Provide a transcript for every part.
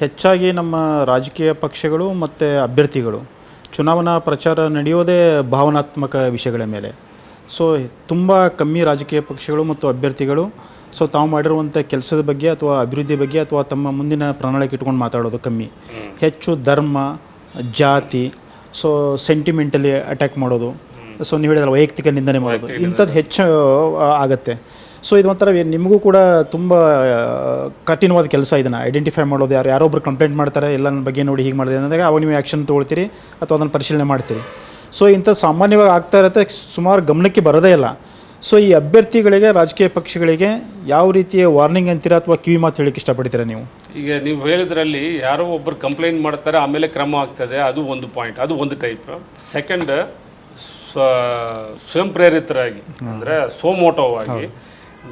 ಹೆಚ್ಚಾಗಿ ನಮ್ಮ ರಾಜಕೀಯ ಪಕ್ಷಗಳು ಮತ್ತು ಅಭ್ಯರ್ಥಿಗಳು ಚುನಾವಣಾ ಪ್ರಚಾರ ನಡೆಯೋದೇ ಭಾವನಾತ್ಮಕ ವಿಷಯಗಳ ಮೇಲೆ. ಸೊ ತುಂಬ ಕಮ್ಮಿ ರಾಜಕೀಯ ಪಕ್ಷಗಳು ಮತ್ತು ಅಭ್ಯರ್ಥಿಗಳು ಸೊ ತಾವು ಮಾಡಿರುವಂಥ ಕೆಲಸದ ಬಗ್ಗೆ ಅಥವಾ ಅಭಿವೃದ್ಧಿ ಬಗ್ಗೆ ಅಥವಾ ತಮ್ಮ ಮುಂದಿನ ಪ್ರಣಾಳಿಕೆ ಇಟ್ಕೊಂಡು ಮಾತಾಡೋದು ಕಮ್ಮಿ. ಹೆಚ್ಚು ಧರ್ಮ ಜಾತಿ ಸೊ ಸೆಂಟಿಮೆಂಟಲಿ ಅಟ್ಯಾಕ್ ಮಾಡೋದು. ಸೊ ನೀವು ಹೇಳಿದ್ರೆ ವೈಯಕ್ತಿಕ ನಿಂದನೆ ಮಾಡೋದು. ಇಂಥದ್ದು ಹೆಚ್ಚು ಆಗುತ್ತೆ ಆಗತ್ತೆ. ಸೊ ಇದು ಒಂಥರ ನಿಮಗೂ ಕೂಡ ತುಂಬ ಕಠಿಣವಾದ ಕೆಲಸ ಇದನ್ನು. ಐಡೆಂಟಿಫೈ ಮಾಡೋದು ಯಾರು ಯಾರೊಬ್ರು ಕಂಪ್ಲೇಂಟ್ ಮಾಡ್ತಾರೆ ಎಲ್ಲ ನನ್ನ ಬಗ್ಗೆ ನೋಡಿ ಹೀಗೆ ಮಾಡಿದೆ ಅಂದಾಗ ಅವಾಗ ನೀವು ಆ್ಯಕ್ಷನ್ ತೊಗೊಳ್ತೀರಿ ಅಥವಾ ಅದನ್ನು ಪರಿಶೀಲನೆ ಮಾಡ್ತೀರಿ. ಸೊ ಇಂಥ ಸಾಮಾನ್ಯವಾಗಿ ಆಗ್ತಾ ಇರುತ್ತೆ ಸುಮಾರು ಗಮನಕ್ಕೆ ಬರೋದೇ ಇಲ್ಲ. ಸೊ ಈ ಅಭ್ಯರ್ಥಿಗಳಿಗೆ ರಾಜಕೀಯ ಪಕ್ಷಗಳಿಗೆ ಯಾವ ರೀತಿಯ ವಾರ್ನಿಂಗ್ ಅಂತೀರಾ ಅಥವಾ ಕಿವಿ ಮಾತು ಹೇಳಕ್ಕೆ ಇಷ್ಟಪಡ್ತೀರಾ ನೀವು? ಈಗ ನೀವು ಹೇಳಿದ್ರಲ್ಲಿ ಯಾರೋ ಒಬ್ಬರು ಕಂಪ್ಲೇಂಟ್ ಮಾಡ್ತಾರೆ ಆಮೇಲೆ ಕ್ರಮ ಆಗ್ತದೆ ಅದು ಒಂದು ಪಾಯಿಂಟ್ ಅದು ಒಂದು ಟೈಪ್ ಸೆಕೆಂಡ್ ಸ್ವಯಂ ಪ್ರೇರಿತರಾಗಿ ಅಂದರೆ ಸೋಮೋಟೋವಾಗಿ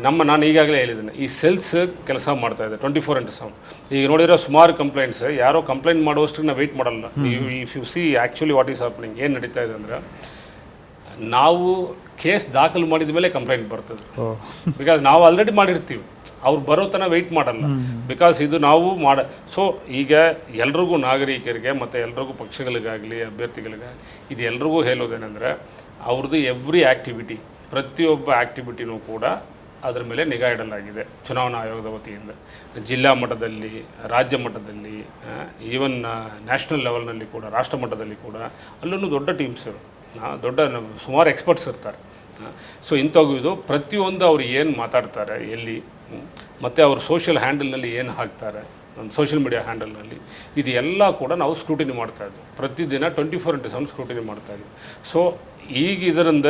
ನಮ್ಮ ನಾನು ಈಗಾಗಲೇ ಹೇಳಿದ್ದೇನೆ ಈ ಸೆಲ್ಸ್ ಕೆಲಸ ಮಾಡ್ತಾ ಇದೆ ಟ್ವೆಂಟಿ ಫೋರ್ ಇಂಟು ಸೆವೆನ್ ಈಗ ನೋಡಿರೋ ಸುಮಾರು ಕಂಪ್ಲೇಂಟ್ಸ್ ಯಾರೋ ಕಂಪ್ಲೇಂಟ್ ಮಾಡುವಷ್ಟು ನಾವು ವೆಯ್ಟ್ ಮಾಡಲ್ಲ if you see actually what is happening ಏನು ನಡೀತಾ ಇದೆ ಅಂದರೆ ನಾವು ಕೇಸ್ ದಾಖಲು ಮಾಡಿದ ಮೇಲೆ ಕಂಪ್ಲೇಂಟ್ ಬರ್ತದೆ. ಬಿಕಾಸ್ ನಾವು ಆಲ್ರೆಡಿ ಮಾಡಿರ್ತೀವಿ ಅವ್ರು ಬರೋ ತನಕ ವೆಯ್ಟ್ ಮಾಡಲ್ಲ. ಬಿಕಾಸ್ ಇದು ನಾವು ಮಾಡ ಸೊ ಈಗ ಎಲ್ರಿಗೂ ನಾಗರಿಕರಿಗೆ ಮತ್ತು ಎಲ್ರಿಗೂ ಪಕ್ಷಗಳಿಗಾಗಲಿ ಅಭ್ಯರ್ಥಿಗಳಿಗಾಗಲಿ ಇದು ಎಲ್ರಿಗೂ ಹೇಳೋದೇನೆಂದರೆ ಅವ್ರದ್ದು ಎವ್ರಿ ಆ್ಯಕ್ಟಿವಿಟಿ ಪ್ರತಿಯೊಬ್ಬ ಆ್ಯಕ್ಟಿವಿಟಿನೂ ಕೂಡ ಅದರ ಮೇಲೆ ನಿಗಾ ಇಡಲಾಗಿದೆ. ಚುನಾವಣಾ ಆಯೋಗದ ವತಿಯಿಂದ. ಜಿಲ್ಲಾ ಮಟ್ಟದಲ್ಲಿ, ರಾಜ್ಯ ಮಟ್ಟದಲ್ಲಿ ಈವನ್ ನ್ಯಾಷನಲ್ ಲೆವೆಲ್ನಲ್ಲಿ ಕೂಡ, ರಾಷ್ಟ್ರ ಮಟ್ಟದಲ್ಲಿ ಕೂಡ ಅಲ್ಲೂ ದೊಡ್ಡ ಟೀಮ್ಸ್ ದೊಡ್ಡ ಸುಮಾರು ಎಕ್ಸ್ಪರ್ಟ್ಸ್ ಇರ್ತಾರೆ. ಸೊ ಇಂಥವು ಪ್ರತಿಯೊಂದು ಅವ್ರು ಏನು ಮಾತಾಡ್ತಾರೆ, ಎಲ್ಲಿ ಮತ್ತು ಅವ್ರ ಸೋಷಿಯಲ್ ಹ್ಯಾಂಡಲ್ನಲ್ಲಿ ಏನು ಹಾಕ್ತಾರೆ ಸೋಷಿಯಲ್ ಮೀಡಿಯಾ ಹ್ಯಾಂಡಲ್ನಲ್ಲಿ ಇದೆಲ್ಲ ಕೂಡ ನಾವು ಸ್ಕ್ರೂಟಿನಿ ಮಾಡ್ತಾ ಇದ್ದೀವಿ ಪ್ರತಿದಿನ twenty four into seven scrutiny ಮಾಡ್ತಾ ಇದ್ದೀವಿ ಸೊ ಈಗ ಇದರಿಂದ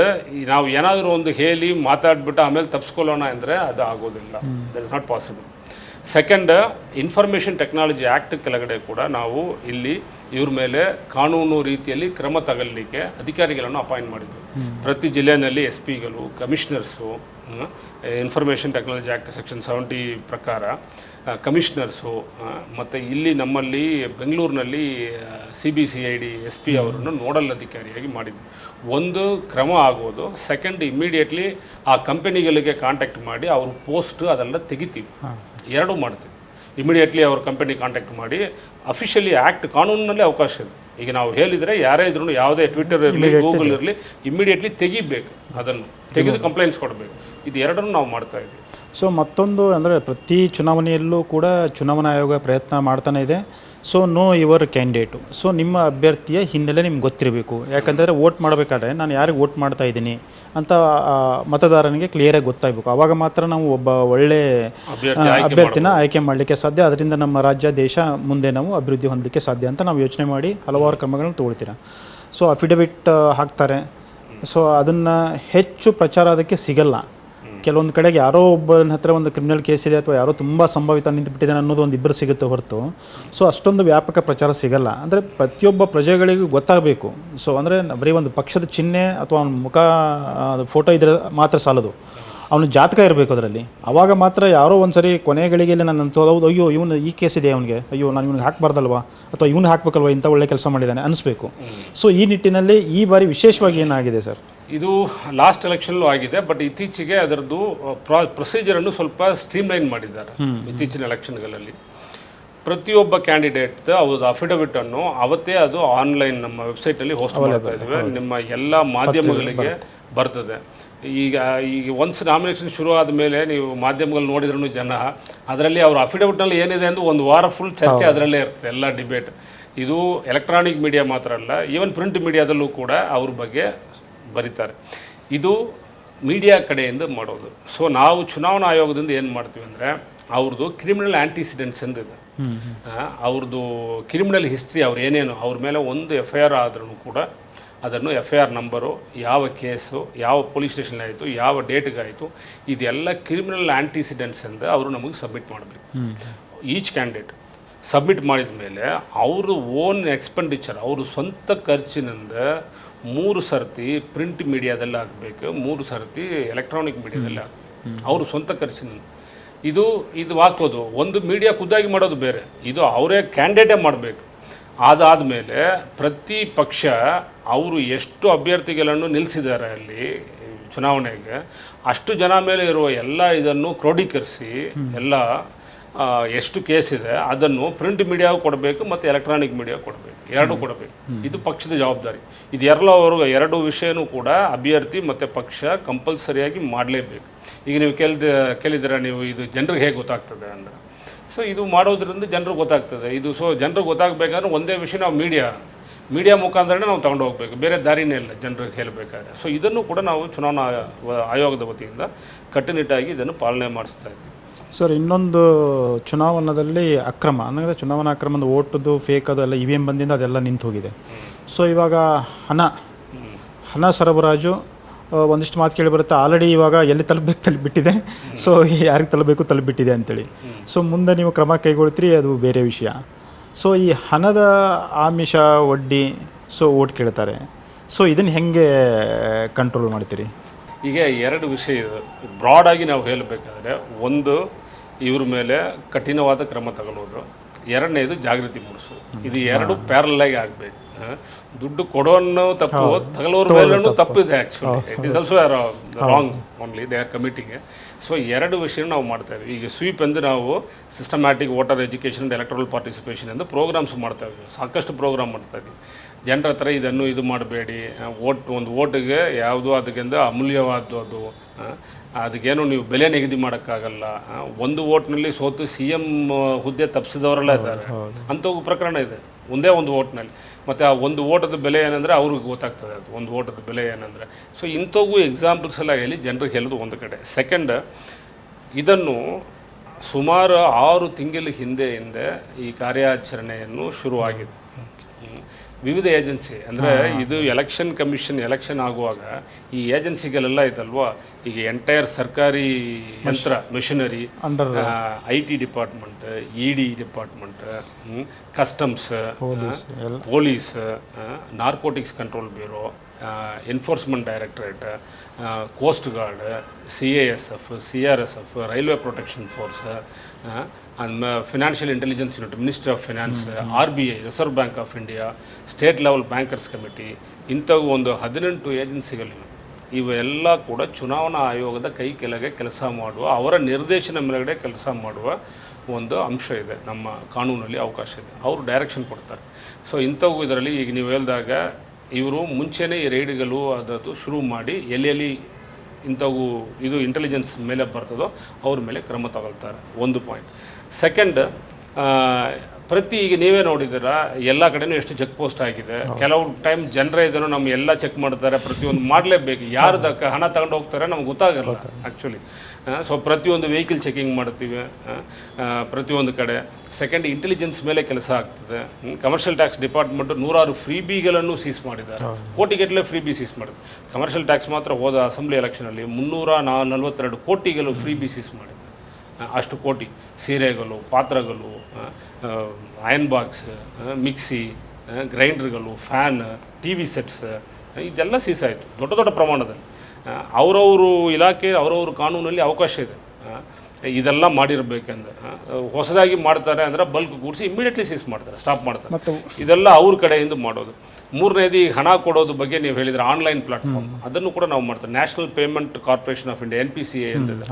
ನಾವು ಏನಾದರೂ ಒಂದು ಹೇಳಿ ಮಾತಾಡ್ಬಿಟ್ಟು ಆಮೇಲೆ ತಪ್ಪಿಸ್ಕೊಳ್ಳೋಣ ಅಂದರೆ ಅದು ಆಗೋದಿಲ್ಲ. That is not possible second information technology act ಕೆಳಗಡೆ ಕೂಡ ನಾವು ಇಲ್ಲಿ ಇವ್ರ ಮೇಲೆ ಕಾನೂನು ರೀತಿಯಲ್ಲಿ ಕ್ರಮ ತಗೊಳ್ಳಿಕ್ಕೆ ಅಧಿಕಾರಿಗಳನ್ನು ಅಪಾಯಿಂಟ್ ಮಾಡಿದ್ದೀವಿ ಪ್ರತಿ ಜಿಲ್ಲೆಯಲ್ಲಿ S ಪಿಗಳು commissioners information technology act section seventy ಪ್ರಕಾರ ಕಮಿಷನರ್ಸು ಮತ್ತು ಇಲ್ಲಿ ನಮ್ಮಲ್ಲಿ ಬೆಂಗಳೂರಿನಲ್ಲಿ C B C I D S P ಅವರನ್ನು ನೋಡಲ್ ಅಧಿಕಾರಿಯಾಗಿ ಮಾಡಿದ್ವಿ. ಒಂದು ಕ್ರಮ ಆಗೋದು ಸೆಕೆಂಡ್ ಇಮಿಡಿಯೇಟ್ಲಿ ಆ ಕಂಪನಿಗಳಿಗೆ ಕಾಂಟ್ಯಾಕ್ಟ್ ಮಾಡಿ ಅವ್ರ ಪೋಸ್ಟ್ ಅದೆಲ್ಲ ತೆಗಿತೀವಿ. ಎರಡೂ ಮಾಡ್ತೀವಿ. ಇಮಿಡಿಯೇಟ್ಲಿ ಅವ್ರ ಕಂಪನಿ ಕಾಂಟ್ಯಾಕ್ಟ್ ಮಾಡಿ ಅಫಿಷಿಯಲಿ ಆ್ಯಕ್ಟ್ ಕಾನೂನಿನಲ್ಲಿ ಅವಕಾಶ ಇದೆ. ಈಗ ನಾವು ಹೇಳಿದರೆ ಯಾರೇ ಇದ್ರೂ ಯಾವುದೇ ಟ್ವಿಟರ್ ಇರಲಿ ಗೂಗಲ್ ಇರಲಿ ಇಮ್ಮಿಡಿಯೇಟ್ಲಿ ತೆಗಿಬೇಕು ಅದನ್ನು ತೆಗೆದು ಕಂಪ್ಲೇಂಟ್ಸ್ ಕೊಡಬೇಕು. ಇದು ಎರಡನ್ನೂ ನಾವು ಮಾಡ್ತಾ ಇದ್ದೀವಿ. ಸೊ ಮತ್ತೊಂದು ಅಂದರೆ ಪ್ರತಿ ಚುನಾವಣೆಯಲ್ಲೂ ಕೂಡ ಚುನಾವಣಾ ಆಯೋಗ ಪ್ರಯತ್ನ ಮಾಡ್ತಾನೆ ಇದೆ. So know your candidate so ನಿಮ್ಮ ಅಭ್ಯರ್ಥಿಯ ಹಿನ್ನೆಲೆ ನಿಮ್ಗೆ ಗೊತ್ತಿರಬೇಕು. ಯಾಕಂದರೆ ವೋಟ್ ಮಾಡಬೇಕಾದ್ರೆ ನಾನು ಯಾರಿಗೆ ವೋಟ್ ಮಾಡ್ತಾ ಇದ್ದೀನಿ ಅಂತ ಮತದಾರನಿಗೆ ಕ್ಲಿಯರಾಗಿ ಗೊತ್ತಾಗಬೇಕು. ಆವಾಗ ಮಾತ್ರ ನಾವು ಒಬ್ಬ ಒಳ್ಳೆ ಅಭ್ಯರ್ಥಿ ಅಭ್ಯರ್ಥಿನ ಆಯ್ಕೆ ಮಾಡಲಿಕ್ಕೆ ಸಾಧ್ಯ. ಅದರಿಂದ ನಮ್ಮ ರಾಜ್ಯ ದೇಶ ಮುಂದೆ ನಾವು ಅಭಿವೃದ್ಧಿ ಹೊಂದಲಿಕ್ಕೆ ಸಾಧ್ಯ ಅಂತ ನಾವು ಯೋಚನೆ ಮಾಡಿ ಹಲವಾರು ಕ್ರಮಗಳನ್ನು ತೊಗೊಳ್ತೀರ. ಸೊ ಅಫಿಡವಿಟ್ ಹಾಕ್ತಾರೆ. ಸೊ ಅದನ್ನು ಹೆಚ್ಚು ಪ್ರಚಾರ ಅದಕ್ಕೆ ಸಿಗಲ್ಲ. ಕೆಲವೊಂದು ಕಡೆಗೆ ಯಾರೋ ಒಬ್ಬನ ಹತ್ರ ಒಂದು ಕ್ರಿಮಿನಲ್ ಕೇಸ್ ಇದೆ ಅಥವಾ ಯಾರೋ ತುಂಬ ಸಂಭವಿತ ನಿಂತುಬಿಟ್ಟಿದ್ದಾನೆ ಅನ್ನೋದು ಒಂದು ಇಬ್ಬರು ಸಿಗುತ್ತೆ ಹೊರತು. ಸೊ ಅಷ್ಟೊಂದು ವ್ಯಾಪಕ ಪ್ರಚಾರ ಸಿಗಲ್ಲ. ಅಂದರೆ ಪ್ರತಿಯೊಬ್ಬ ಪ್ರಜೆಗಳಿಗೂ ಗೊತ್ತಾಗಬೇಕು. ಸೊ ಅಂದರೆ ಬರೀ ಒಂದು ಪಕ್ಷದ ಚಿಹ್ನೆ ಅಥವಾ ಅವನ ಮುಖ ಫೋಟೋ ಇದ್ರೆ ಮಾತ್ರ ಸಾಲದು. ಅವನು ಜಾತಕ ಇರಬೇಕು ಅದರಲ್ಲಿ. ಆವಾಗ ಮಾತ್ರ ಯಾರೋ ಒಂದು ಸರಿ ಕೊನೆ ಗಳಿಗೆಯಲ್ಲಿ ನಾನು ಹೌದು, ಅಯ್ಯೋ, ಇವನು ಈ ಕೇಸ್ ಇದೆ ಅವನಿಗೆ? ಅಯ್ಯೋ, ನಾನು ಇವ್ನಿಗೆ ಹಾಕಬಾರ್ದಲ್ವಾ? ಅಥವಾ ಇವ್ನು ಹಾಕಬೇಕಲ್ವ? ಇಂಥ ಒಳ್ಳೆ ಕೆಲಸ ಮಾಡಿದ್ದಾನೆ ಅನಿಸ್ಬೇಕು ಸೊ ಈ ನಿಟ್ಟಿನಲ್ಲಿ ಈ ಬಾರಿ ವಿಶೇಷವಾಗಿ ಏನಾಗಿದೆ ಸರ್? ಇದು ಲಾಸ್ಟ್ ಎಲೆಕ್ಷನ್ಲೂ ಆಗಿದೆ ಬಟ್ ಇತ್ತೀಚೆಗೆ ಅದರದ್ದು ಪ್ರಾ ಪ್ರೊಸೀಜರನ್ನು ಸ್ವಲ್ಪ ಸ್ಟ್ರೀಮ್ ಲೈನ್ ಮಾಡಿದ್ದಾರೆ ಇತ್ತೀಚಿನ ಎಲೆಕ್ಷನ್ಗಳಲ್ಲಿ ಪ್ರತಿಯೊಬ್ಬ ಕ್ಯಾಂಡಿಡೇಟ್ ಅವ್ರದ್ದು ಅಫಿಡವಿಟ್ ಅನ್ನು ಅವತ್ತೇ ಅದು ಆನ್ಲೈನ್ ನಮ್ಮ ವೆಬ್ಸೈಟಲ್ಲಿ ಹೋಸ್ಟ್ ಮಾಡ್ತಾ ಇದ್ದೇವೆ ನಿಮ್ಮ ಎಲ್ಲ ಮಾಧ್ಯಮಗಳಿಗೆ ಬರ್ತದೆ. ಈಗ ಈಗ ಒನ್ಸ್ ನಾಮಿನೇಷನ್ ಶುರು ಆದ ಮೇಲೆ ನೀವು ಮಾಧ್ಯಮಗಳು ನೋಡಿದ್ರು ಜನ ಅದರಲ್ಲಿ ಅವ್ರ ಅಫಿಡವಿಟ್ನಲ್ಲಿ ಏನಿದೆ ಅಂದು ಒಂದು ವಾರ ಫುಲ್ ಚರ್ಚೆ ಅದರಲ್ಲೇ ಇರುತ್ತೆ ಎಲ್ಲ ಡಿಬೇಟ್ ಇದು ಎಲೆಕ್ಟ್ರಾನಿಕ್ ಮೀಡಿಯಾ ಮಾತ್ರ ಅಲ್ಲ ಈವನ್ ಪ್ರಿಂಟ್ ಮೀಡಿಯಾದಲ್ಲೂ ಕೂಡ ಅವ್ರ ಬಗ್ಗೆ ಬರೀತಾರೆ. ಇದು ಮೀಡಿಯಾ ಕಡೆಯಿಂದ ಮಾಡೋದು. ಸೊ ನಾವು ಚುನಾವಣಾ ಆಯೋಗದಿಂದ ಏನು ಮಾಡ್ತೀವಿ ಅಂದರೆ ಅವ್ರದ್ದು ಕ್ರಿಮಿನಲ್ ಆ್ಯಂಟಿಸಿಡೆಂಟ್ಸ್ ಎಂದಿದೆ ಅವ್ರದ್ದು ಕ್ರಿಮಿನಲ್ ಹಿಸ್ಟ್ರಿ ಅವ್ರು ಏನೇನು ಅವ್ರ ಮೇಲೆ ಒಂದು ಎಫ್ ಐ ಆರ್ ಆದ್ರೂ ಕೂಡ ಅದನ್ನು ಎಫ್ ಐ ಆರ್ ನಂಬರು ಯಾವ ಕೇಸು ಯಾವ ಪೊಲೀಸ್ ಸ್ಟೇಷನ್ ಆಯಿತು ಯಾವ ಡೇಟ್ಗಾಯಿತು ಇದೆಲ್ಲ ಕ್ರಿಮಿನಲ್ ಆ್ಯಂಟಿಸಿಡೆಂಟ್ಸ್ ಅಂತ ಅವರು ನಮಗೆ ಸಬ್ಮಿಟ್ ಮಾಡಬೇಕು. ಈಚ್ ಕ್ಯಾಂಡಿಡೇಟ್ ಸಬ್ಮಿಟ್ ಮಾಡಿದ ಮೇಲೆ ಅವರು ಓನ್ ಎಕ್ಸ್ಪೆಂಡಿಚರ್ ಅವರು ಸ್ವಂತ ಖರ್ಚಿನಿಂದ ಮೂರು ಸರ್ತಿ ಪ್ರಿಂಟ್ ಮೀಡಿಯಾದಲ್ಲಿ ಹಾಕಬೇಕು ಮೂರು ಸರ್ತಿ ಎಲೆಕ್ಟ್ರಾನಿಕ್ ಮೀಡಿಯಾದಲ್ಲಿ ಹಾಕಬೇಕು. ಅವರು ಸ್ವಂತ ಖರ್ಚಿನಿಂದ. ಇದು ಇದು ಹಾಕೋದು ಒಂದು ಮೀಡಿಯಾ ಖುದ್ದಾಗಿ ಮಾಡೋದು ಬೇರೆ. ಇದು ಅವರೇ ಕ್ಯಾಂಡಿಡೇಟೇ ಮಾಡಬೇಕು. ಅದಾದಮೇಲೆ ಪ್ರತಿ ಪಕ್ಷ ಅವರು ಎಷ್ಟು ಅಭ್ಯರ್ಥಿಗಳನ್ನು ನಿಲ್ಲಿಸಿದ್ದಾರೆ ಅಲ್ಲಿ ಚುನಾವಣೆಗೆ ಅಷ್ಟು ಜನ ಮೇಲೆ ಇರುವ ಎಲ್ಲ ಇದನ್ನು ಕ್ರೋಢೀಕರಿಸಿ ಎಲ್ಲ ಎಷ್ಟು ಕೇಸ್ ಇದೆ ಅದನ್ನು ಪ್ರಿಂಟ್ ಮೀಡಿಯಾಗೂ ಕೊಡಬೇಕು ಮತ್ತು ಎಲೆಕ್ಟ್ರಾನಿಕ್ ಮೀಡಿಯಾ ಕೊಡಬೇಕು. ಎರಡೂ ಕೊಡಬೇಕು. ಇದು ಪಕ್ಷದ ಜವಾಬ್ದಾರಿ. ಇದು ಅವರು ಎರಡು ವಿಷಯನೂ ಕೂಡ ಅಭ್ಯರ್ಥಿ ಮತ್ತು ಪಕ್ಷ ಕಂಪಲ್ಸರಿಯಾಗಿ ಮಾಡಲೇಬೇಕು. ಈಗ ನೀವು ಕೇಳಿದ ಕೇಳಿದಿರ ನೀವು ಇದು ಜನರಿಗೆ ಹೇಗೆ ಗೊತ್ತಾಗ್ತದೆ ಅಂದರೆ ಸೊ ಇದು ಮಾಡೋದ್ರಿಂದ ಜನರಿಗೆ ಗೊತ್ತಾಗ್ತದೆ. ಇದು ಸೊ ಜನರಿಗೆ ಗೊತ್ತಾಗಬೇಕಾದ್ರೆ ಒಂದೇ ವಿಷಯ ನಾವು ಮೀಡಿಯಾ ಮೀಡಿಯಾ ಮುಖಾಂತರನೇ ನಾವು ತಗೊಂಡು ಹೋಗಬೇಕು. ಬೇರೆ ದಾರಿನೇ ಇಲ್ಲ ಜನರಿಗೆ ಹೇಳಬೇಕಾದ್ರೆ. ಸೊ ಇದನ್ನು ಕೂಡ ನಾವು ಚುನಾವಣಾ ಆಯೋ- ಆಯೋಗದ ವತಿಯಿಂದ ಕಟ್ಟುನಿಟ್ಟಾಗಿ ಇದನ್ನು ಪಾಲನೆ ಮಾಡಿಸ್ತಾ ಇದ್ದೀವಿ. ಸರ್, ಇನ್ನೊಂದು ಚುನಾವಣಾದಲ್ಲಿ ಅಕ್ರಮ, ಅಂದರೆ ಚುನಾವಣಾ ಅಕ್ರಮದ ಓಟದು ಫೇಕ್ ಎಲ್ಲ ಇ ವಿ ಎಂ ಬಂದಿಂದ ಅದೆಲ್ಲ ನಿಂತು ಹೋಗಿದೆ. ಸೊ ಇವಾಗ ಹಣ ಹಣ ಸರಬರಾಜು ಒಂದಿಷ್ಟು ಮಾತು ಕೇಳಿ ಬರುತ್ತೆ. ಆಲ್ರೆಡಿ ಇವಾಗ ಎಲ್ಲಿ ತಲುಪಬೇಕು, ತಲುಪಿಬಿಟ್ಟಿದೆ. ಸೊ ಯಾರಿಗೆ ತಲುಪಬೇಕು, ತಲುಪಿಬಿಟ್ಟಿದೆ ಅಂತೇಳಿ. ಸೊ ಮುಂದೆ ನೀವು ಕ್ರಮ ಕೈಗೊಳ್ತೀರಿ, ಅದು ಬೇರೆ ವಿಷಯ. ಸೊ ಈ ಹಣದ ಆಮಿಷ ವಡ್ಡಿ ಸೊ ಓಟ್ ಕೇಳ್ತಾರೆ. ಸೊ ಇದನ್ನು ಹೆಂಗೆ ಕಂಟ್ರೋಲ್ ಮಾಡ್ತೀರಿ? ಈಗ ಎರಡು ವಿಷಯ ಇದೆ. ಬ್ರಾಡಾಗಿ ನಾವು ಹೇಳಬೇಕಾದ್ರೆ ಒಂದು ಇವ್ರ ಮೇಲೆ ಕಠಿಣವಾದ ಕ್ರಮ ತಗೊಳ್ಳೋದು ಎರಡನೇದು ಜಾಗೃತಿ ಮೂಡಿಸೋದು ಇದು ಎರಡು ಪ್ಯಾರಲಾಗಿ ಆಗಬೇಕು. ದುಡ್ಡು ಕೊಡೋನು ತಪ್ಪು ತಗಲೋರ್ ಮೇಲೂ ಇದೆ actually it also wrong only they are committing so ಎರಡು ವಿಷಯ ನಾವು ಮಾಡ್ತಾ ಇದ್ದೀವಿ ಈಗ ಸ್ವೀಪ್ ಎಂದು ನಾವು systematic voter education and electoral participation ಎಂದು ಪ್ರೋಗ್ರಾಮ್ಸ್ ಮಾಡ್ತಾ ಇದ್ದೀವಿ ಸಾಕಷ್ಟು ಪ್ರೋಗ್ರಾಮ್ ಮಾಡ್ತಾ ಇದ್ದೀವಿ ಜನರ ಹತ್ರ ಇದನ್ನು ಇದು ಮಾಡಬೇಡಿ. ಓಟ್ ಒಂದು ಓಟಿಗೆ ಯಾವುದು ಅದಕ್ಕಿಂತ ಅಮೂಲ್ಯವಾದದ್ದು. ಅದಕ್ಕೇನು ನೀವು ಬೆಲೆ ನಿಗದಿ ಮಾಡೋಕ್ಕಾಗಲ್ಲ. ಒಂದು ಓಟ್ನಲ್ಲಿ ಸೋತು ಸಿ ಎಂ ಹುದ್ದೆ ತಪ್ಪಿಸಿದವರೆಲ್ಲ ಇದ್ದಾರೆ. ಅಂಥವು ಪ್ರಕರಣ ಇದೆ. ಒಂದೇ ಒಂದು ಓಟ್ನಲ್ಲಿ ಮತ್ತು ಆ ಒಂದು ಓಟದ ಬೆಲೆ ಏನಂದರೆ ಅವ್ರಿಗೆ ಗೊತ್ತಾಗ್ತದೆ ಅದು ಒಂದು ಓಟದ ಬೆಲೆ ಏನಂದರೆ. ಸೊ ಇಂಥವು ಎಕ್ಸಾಂಪಲ್ಸ್ ಎಲ್ಲ ಹೇಳಿ ಜನರಿಗೆ ಹೇಳೋದು ಒಂದು ಕಡೆ. ಸೆಕೆಂಡ್ ಇದನ್ನು ಸುಮಾರು ಆರು ತಿಂಗಳ ಹಿಂದೆ ಹಿಂದೆ ಈ ಕಾರ್ಯಾಚರಣೆಯನ್ನು ಶುರುವಾಗಿದೆ. ವಿವಿಧ ಏಜೆನ್ಸಿ. ಅಂದರೆ ಇದು ಎಲೆಕ್ಷನ್ ಕಮಿಷನ್ ಎಲೆಕ್ಷನ್ ಆಗುವಾಗ ಈ ಏಜೆನ್ಸಿಗಳೆಲ್ಲ ಇದಲ್ವಾ ಈಗ ಎಂಟೈರ್ ಸರ್ಕಾರಿ ಯಂತ್ರ machinery I T department E D department customs police narcotics control bureau enforcement directorate coast guard C A S F C R S F railway protection force and financial intelligence unit ministry of finance R B I reserve bank of India state level bankers committee ಇಂಥವು ಒಂದು ಹದಿನೆಂಟು ಏಜೆನ್ಸಿಗಳಿವೆ. ಇವೆಲ್ಲ ಕೂಡ ಚುನಾವಣಾ ಆಯೋಗದ ಕೈ ಕೆಳಗೆ ಕೆಲಸ ಮಾಡುವ ಅವರ ನಿರ್ದೇಶನ ಮೇಲೆಗಡೆ ಕೆಲಸ ಮಾಡುವ ಒಂದು ಅಂಶ ಇದೆ ನಮ್ಮ ಕಾನೂನಲ್ಲಿ ಅವಕಾಶ ಇದೆ. ಅವರು ಡೈರೆಕ್ಷನ್ ಕೊಡ್ತಾರೆ. ಸೊ ಇಂಥವು ಇದರಲ್ಲಿ ಈಗ ನೀವು ಹೇಳಿದಾಗ ಇವರು ಮುಂಚೆನೇ ಈ ರೈಡ್ಗಳು ಅದು ಶುರು ಮಾಡಿ ಎಲ್ಲೆಲ್ಲಿ ಇಂಥವು ಇದು ಇಂಟೆಲಿಜೆನ್ಸ್ ಮೇಲೆ ಬರ್ತದೋ ಅವ್ರ ಮೇಲೆ ಕ್ರಮ ತಗೊಳ್ತಾರೆ. ಒಂದು ಪಾಯಿಂಟ್ ಸೆಕೆಂಡ್ ಪ್ರತಿ ಈಗ ನೀವೇ ನೋಡಿದ್ದೀರಾ ಎಲ್ಲ ಕಡೆನೂ ಎಷ್ಟು ಚೆಕ್ ಪೋಸ್ಟ್ ಆಗಿದೆ. ಕೆಲವು ಟೈಮ್ ಜನರೇ ಇದನ್ನು ನಮ್ಮ ಎಲ್ಲ ಚೆಕ್ ಮಾಡ್ತಾರೆ ಪ್ರತಿಯೊಂದು ಮಾಡಲೇಬೇಕು. ಯಾರು ತಕ್ಕ ಹಣ ತಗೊಂಡು ಹೋಗ್ತಾರೆ ನಮ್ಗೆ ಗೊತ್ತಾಗಲ್ಲ ಆ್ಯಕ್ಚುಲಿ ಸೊ ಪ್ರತಿಯೊಂದು ವೆಹಿಕಲ್ ಚೆಕಿಂಗ್ ಮಾಡ್ತೀವಿ ಪ್ರತಿಯೊಂದು ಕಡೆ. ಸೆಕೆಂಡ್ ಇಂಟೆಲಿಜೆನ್ಸ್ ಮೇಲೆ ಕೆಲಸ ಆಗ್ತದೆ. ಕಮರ್ಷಿಯಲ್ ಟ್ಯಾಕ್ಸ್ ಡಿಪಾರ್ಟ್ಮೆಂಟ್ ನೂರಾರು ಫ್ರೀ ಬಿಗಳನ್ನು ಸೀಸ್ ಮಾಡಿದ್ದಾರೆ ಕೋಟಿಗಟ್ಟಲೆ ಫ್ರೀ ಬಿ ಸೀಸ್ ಮಾಡಿದೆ ಕಮರ್ಷಿಯಲ್ ಟ್ಯಾಕ್ಸ್ ಮಾತ್ರ ಹೋದ ಅಸೆಂಬ್ಲಿ ಎಲೆಕ್ಷನಲ್ಲಿ ಮುನ್ನೂರ ನಾ ನಲ್ವತ್ತೆರಡು ಕೋಟಿಗಳು ಫ್ರೀ ಬಿ ಸೀಸ್ ಮಾಡಿದೆ ಅಷ್ಟು ಕೋಟಿ. ಸೀರೆಗಳು, ಪಾತ್ರಗಳು ಅಯನ್ ಬಾಕ್ಸ್ ಮಿಕ್ಸಿ ಗ್ರೈಂಡ್ರ್ಗಳು ಫ್ಯಾನ್ ಟಿ ವಿ ಸೆಟ್ಸ್ ಇದೆಲ್ಲ ಸೀಸ್ ಆಯಿತು ದೊಡ್ಡ ದೊಡ್ಡ ಪ್ರಮಾಣದಲ್ಲಿ. ಅವರವರು ಇಲಾಖೆ, ಅವರವ್ರ ಕಾನೂನಲ್ಲಿ ಅವಕಾಶ ಇದೆ. ಇದೆಲ್ಲ ಮಾಡಿರಬೇಕೆಂದ್ರೆ ಹೊಸದಾಗಿ ಮಾಡ್ತಾರೆ ಅಂದರೆ ಬಲ್ಕ್ ಕೂಡಿಸಿ ಇಮಿಡಿಯೇಟ್ಲಿ ಸೀಸ್ ಮಾಡ್ತಾರೆ ಸ್ಟಾಪ್ ಮಾಡ್ತಾರೆ. ಇದೆಲ್ಲ ಅವ್ರ ಕಡೆಯಿಂದ ಮಾಡೋದು. ಮೂರನೇದು ಈ ಹಣ ಕೊಡೋದು ಬಗ್ಗೆ ನೀವು ಹೇಳಿದ್ರೆ ಆನ್ಲೈನ್ ಪ್ಲಾಟ್ಫಾರ್ಮ್ ಅದನ್ನು ಕೂಡ ನಾವು ಮಾಡ್ತೇವೆ national payment corporation of India N P C A ಅಂತಿದೆ.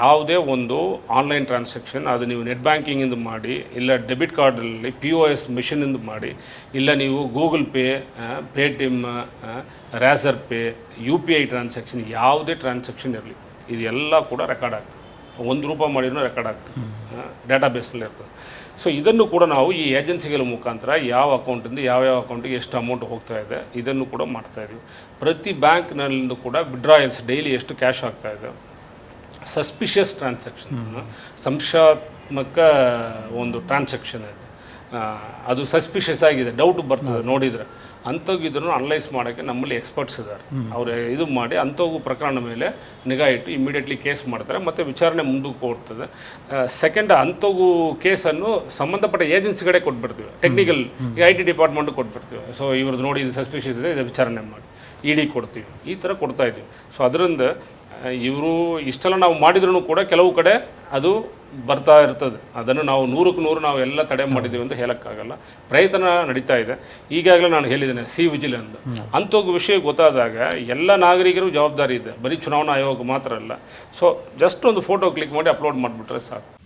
ಯಾವುದೇ ಒಂದು ಆನ್ಲೈನ್ ಟ್ರಾನ್ಸಾಕ್ಷನ್ ಅದು ನೀವು ನೆಟ್ ಬ್ಯಾಂಕಿಂಗಿಂದ ಮಾಡಿ ಇಲ್ಲ ಡೆಬಿಟ್ ಕಾರ್ಡಲ್ಲಿ ಪಿ ಒ ಎಸ್ ಮಿಷಿನಿಂದ ಮಾಡಿ ಇಲ್ಲ ನೀವು Google Pay Paytm Razorpay U P I transaction ಯಾವುದೇ ಟ್ರಾನ್ಸಾಕ್ಷನ್ ಇರಲಿ ಇದೆಲ್ಲ ಕೂಡ ರೆಕಾರ್ಡ್ ಆಗ್ತದೆ. ಒಂದು ರೂಪಾಯಿ ಮಾಡಿದ್ರೂ ರೆಕಾರ್ಡ್ ಆಗ್ತದೆ. ಡೇಟಾ ಬೇಸ್ನಲ್ಲಿ ಇರ್ತದೆ. ಸೊ ಇದನ್ನು ಕೂಡ ನಾವು ಈ ಏಜೆನ್ಸಿಗಳ ಮುಖಾಂತರ ಯಾವ ಅಕೌಂಟಿಂದ ಯಾವ್ಯಾವ ಅಕೌಂಟಿಗೆ ಎಷ್ಟು ಅಮೌಂಟ್ ಹೋಗ್ತಾ ಇದೆ ಇದನ್ನು ಕೂಡ ಮಾಡ್ತಾ ಇದೀವಿ. ಪ್ರತಿ ಬ್ಯಾಂಕ್ನಲ್ಲಿಂದ ಕೂಡ ವಿಡ್ರಾಯಲ್ಸ್ ಡೈಲಿ ಎಷ್ಟು ಕ್ಯಾಶ್ ಆಗ್ತಾ ಇದೆ. ಸಸ್ಪಿಷಿಯಸ್ ಟ್ರಾನ್ಸಾಕ್ಷನ್ ಸಂಶಾತ್ಮಕ ಒಂದು ಟ್ರಾನ್ಸಾಕ್ಷನ್ ಇದೆ. ಅದು ಸಸ್ಪಿಷಿಯಸ್ ಆಗಿದೆ ಡೌಟ್ ಬರ್ತದೆ ನೋಡಿದರೆ. ಇದನ್ನು ಅನಲೈಸ್ ಮಾಡೋಕ್ಕೆ ನಮ್ಮಲ್ಲಿ ಎಕ್ಸ್ಪರ್ಟ್ಸ್ ಇದ್ದಾರೆ. ಅವರು ಇದು ಮಾಡಿ ಅಂಥವು ಪ್ರಕರಣ ಮೇಲೆ ನಿಗಾ ಇಟ್ಟು ಇಮಿಡಿಯೇಟ್ಲಿ ಕೇಸ್ ಮಾಡ್ತಾರೆ ಮತ್ತು ವಿಚಾರಣೆ ಮುಂದಕ್ಕೆ ಹೋಗ್ತದೆ. ಸೆಕೆಂಡ್ ಅಂಥವು ಕೇಸನ್ನು ಸಂಬಂಧಪಟ್ಟ ಏಜೆನ್ಸಿಗಳೇ ಕೊಟ್ಬಿಡ್ತೀವಿ. ಟೆಕ್ನಿಕಲ್ ಈಗ ಐ ಟಿ ಡಿಪಾರ್ಟ್ಮೆಂಟ್ ಕೊಟ್ಬಿಡ್ತೀವಿ. ಸೊ ಇವ್ರದ್ದು ನೋಡಿ ಇದು ಸಸ್ಪಿಷಿಯಸ್ ಇದೆ ಇದು ವಿಚಾರಣೆ ಮಾಡಿ. ಇಡಿ ಡಿ ಕೊಡ್ತೀವಿ. ಈ ಥರ ಕೊಡ್ತಾ ಇದ್ದೀವಿ. ಸೊ ಅದರಿಂದ ಇವರು ಇಷ್ಟೆಲ್ಲ ನಾವು ಮಾಡಿದ್ರೂ ಕೂಡ ಕೆಲವು ಕಡೆ ಅದು ಬರ್ತಾ ಇರ್ತದೆ. ಅದನ್ನು ನಾವು ನೂರಕ್ಕೆ ನೂರು ನಾವು ಎಲ್ಲ ತಡೆ ಮಾಡಿದ್ದೀವಿ ಅಂತ ಹೇಳೋಕ್ಕಾಗಲ್ಲ. ಪ್ರಯತ್ನ ನಡೀತಾ ಇದೆ. ಈಗಾಗಲೇ ನಾನು ಹೇಳಿದ್ದೇನೆ ಸಿ ವಿಜಿಲ್ ಅಂತ ಅಂಥ ವಿಷಯ ಗೊತ್ತಾದಾಗ ಎಲ್ಲ ನಾಗರಿಕರು ಜವಾಬ್ದಾರಿ ಇದೆ. ಬರೀ ಚುನಾವಣಾ ಆಯೋಗ ಮಾತ್ರ ಅಲ್ಲ. ಸೊ ಜಸ್ಟ್ ಒಂದು ಫೋಟೋ ಕ್ಲಿಕ್ ಮಾಡಿ ಅಪ್ಲೋಡ್ ಮಾಡಿಬಿಟ್ರೆ ಸಾಕು.